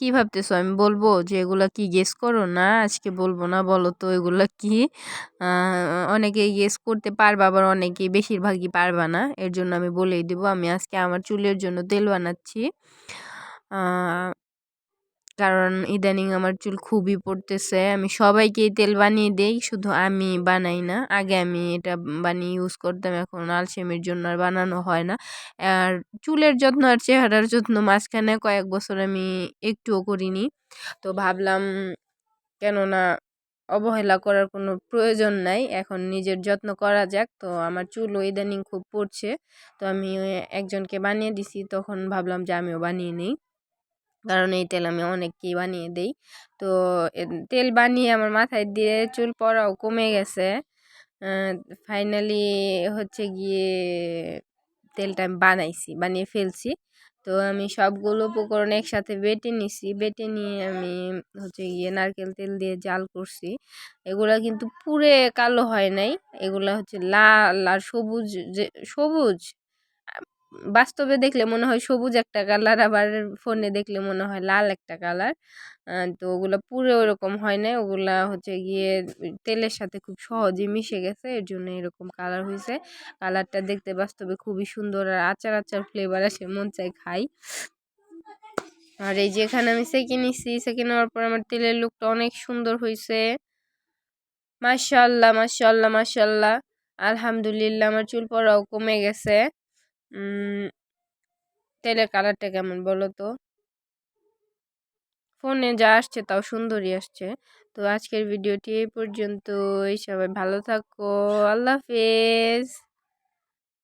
কি ভাবতেছো? আমি বলব যে, এগুলা কি গেস করো? না, আজকে বলব না, বলো তো এগুলা কি? অনেকেই গেস করতে পারবা, আবার অনেকেই বেশিরভাগই পারবা না। এর জন্য আমি বলেই দেবো, আমি আজকে আমার চুলের জন্য তেল বানাচ্ছি। কারণ ইদানিং আমার চুল খুবই পড়তেছে। আমি সবাইকেই তেল বানিয়ে দেই, শুধু আমি বানাই না। আগে আমি এটা বানিয়ে ইউজ করতাম, এখন আলসেমির জন্য আর বানানো হয় না। আর চুলের যত্ন আর চেহারার যত্ন মাঝখানে কয়েক বছর আমি একটুও করিনি। তো ভাবলাম, কেননা অবহেলা করার কোনো প্রয়োজন নাই, এখন নিজের যত্ন করা যাক। তো আমার চুলও ইদানিং খুব পড়ছে। তো আমি একজনকে বানিয়ে দিছি, তখন ভাবলাম যে আমিও বানিয়ে নিই। কারণ এই তেল আমি অনেককেই বানিয়ে দিই। তো তেল বানিয়ে আমার মাথায় দিয়ে চুল পড়াও কমে গেছে। ফাইনালি হচ্ছে গিয়ে তেলটা আমি বানাইছি, বানিয়ে ফেলছি। তো আমি সবগুলো উপকরণ একসাথে বেটে নিছি, বেটে নিয়ে আমি হচ্ছে গিয়ে নারকেল তেল দিয়ে জাল করছি। এগুলা কিন্তু পুরে কালো হয় নাই। এগুলা হচ্ছে লাল আর সবুজ যে, সবুজ। বাস্তবে দেখলে মনে হয় সবুজ একটা কালার, আবার ফোনে দেখলে মনে হয় লাল একটা কালার। তো ওগুলো পুরো ওরকম হয় না ওগুলা হচ্ছে গিয়ে তেলের সাথে খুব সহজেই মিশে গেছে। এর জন্য এরকম কালার হয়েছে কালারটা দেখতে বাস্তবে খুবই সুন্দর আর আচার আচার ফ্লেভার আসে, মন চাই খাই। আর এই যে এখানে আমি সেকে নিচ্ছি সেকে নেওয়ার পর আমার তেলের লুকটা অনেক সুন্দর হয়েছে মাশাল্লাহ মাশাল্লাহ মাশাল্লাহ। আলহামদুলিল্লাহ, আমার চুল পড়াও কমে গেছে। তেলের কালারটা কেমন বলো তো? ফোনে যা আসছে তাও সুন্দরই আসছে। তো আজকের ভিডিওটি এই পর্যন্তই। সবাই ভালো থাকো। আল্লাহ হাফেজ।